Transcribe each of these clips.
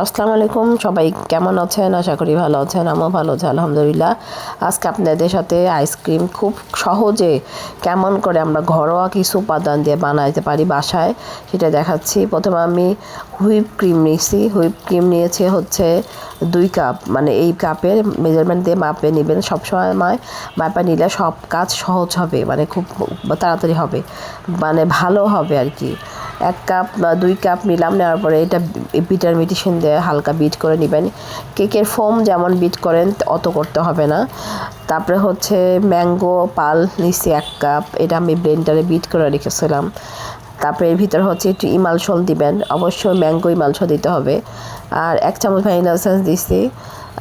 আসসালামু আলাইকুম, সবাই কেমন আছেন? আশা করি ভালো আছেন, আমিও ভালো আছি, আলহামদুলিল্লাহ। আজকে আপনাদের সাথে আইসক্রিম খুব সহজে কেমন করে আমরা ঘরোয়া কিছু উপাদান দিয়ে বানাইতে পারি বাসায়, সেটা দেখাচ্ছি। প্রথমে আমি হুইপ ক্রিম নিয়েছি। হুইপ ক্রিম নিয়েছে হচ্ছে দুই কাপ মানে এই কাপের মেজারমেন্ট দিয়ে মাপে নেবেন। সবসময় মাপে নিলে সব কাজ সহজ হবে মানে খুব তাড়াতাড়ি হবে মানে ভালো হবে আর কি। এক কাপ বা দুই কাপ নিলাম, নেওয়ার পরে এটা বিটার মেডিসিন দিয়ে হালকা বিট করে নেবেন। কেকের ফোম যেমন বিট করেন, অত করতে হবে না। তারপরে হচ্ছে ম্যাঙ্গো পাল নিচ্ছি এক কাপ, এটা আমি ব্লেন্ডারে বিট করে রেখেছিলাম। তারপরে এর ভিতরে হচ্ছে একটু ইমালশল দিবেন, অবশ্যই ম্যাঙ্গো ইমালশল দিতে হবে। আর এক চামচ ভ্যানিলা এসেন্স দিচ্ছি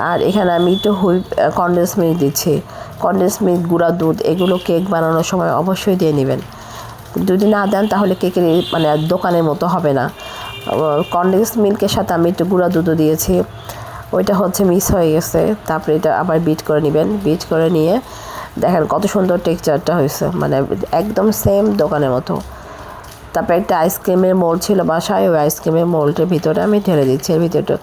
আর এখানে আমি একটু হুইপ কন্ডেন্স মিল্ক দিচ্ছি। কন্ডেন্স মিল্ক গুঁড়া দুধ, এগুলো কেক বানানোর সময় অবশ্যই দিয়ে নেবেন। যদি না দেন তাহলে কেকের মানে দোকানের মতো হবে না। কন্ডেন্স মিল্কের সাথে আমি একটু গুঁড়া দুধও দিয়েছি। ওইটা হচ্ছে মিস হয়ে গেছে। তারপরে এটা আবার বিট করে নেবেন। বিট করে নিয়ে দেখেন কত সুন্দর টেক্সচারটা হয়েছে। মানে একদম সেম দোকানের মতো। তারপরে একটা আইসক্রিমের মোল ছিল বাসায়। ওই আইসক্রিমের মোলটার ভিতরে আমি ঢেলে দিচ্ছি। এর ভিতরে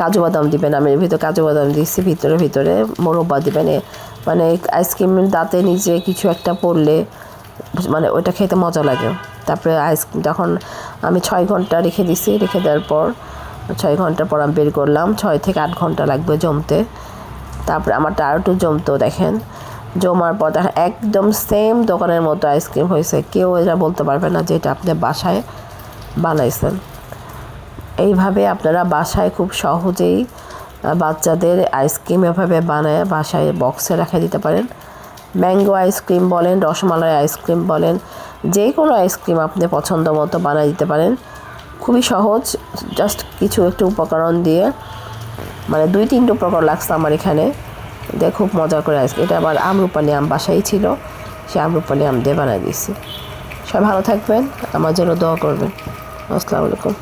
কাজু বাদাম দিবেন। আমি এর ভিতরে কাজু বাদাম দিচ্ছি। ভিতরে ভিতরে মোরব্বা দিবেন। মানে আইসক্রিমের দাঁতে নিচে কিছু একটা পড়লে মানে ওইটা খেতে মজা লাগে। তারপরে আইসক্রিম যখন আমি ছয় ঘণ্টা রেখে দিছি, রেখে দেওয়ার পর ছয় ঘণ্টা পর আমি বের করলাম, ছয় থেকে আট ঘণ্টা লাগবে জমতে। তারপরে আমারটা আর একটু জমতো দেখেন। জমার পর দেখেন একদম সেম দোকানের মতো আইসক্রিম হয়েছে। কেউ এটা বলতে পারবে না যে এটা আপনি বাসায় বানাইছেন। এইভাবে আপনারা বাসায় খুব সহজেই বাচ্চাদের আইসক্রিম এভাবে বানায়, বাসায় বক্সে রেখে দিতে পারেন। ম্যাঙ্গো আইসক্রিম বলেন, রসমালাই আইসক্রিম বলেন যে কোনো আইসক্রিম আপনি পছন্দ মতো বানিয়ে দিতে পারেন। খুবই সহজ, জাস্ট কিছু একটু উপকরণ দিয়ে মানে দুই তিনটে উপকরণ লাগছে আমার এখানে। দিয়ে খুব মজা করে আইসক্রিম এটা আবার আমরুপালি আম বাসাই ছিল, সে আমরুপালি আম দিয়ে বানিয়ে দিয়েছি। সবাই ভালো থাকবেন, আমার জন্য দোয়া করবেন। আসসালামু আলাইকুম।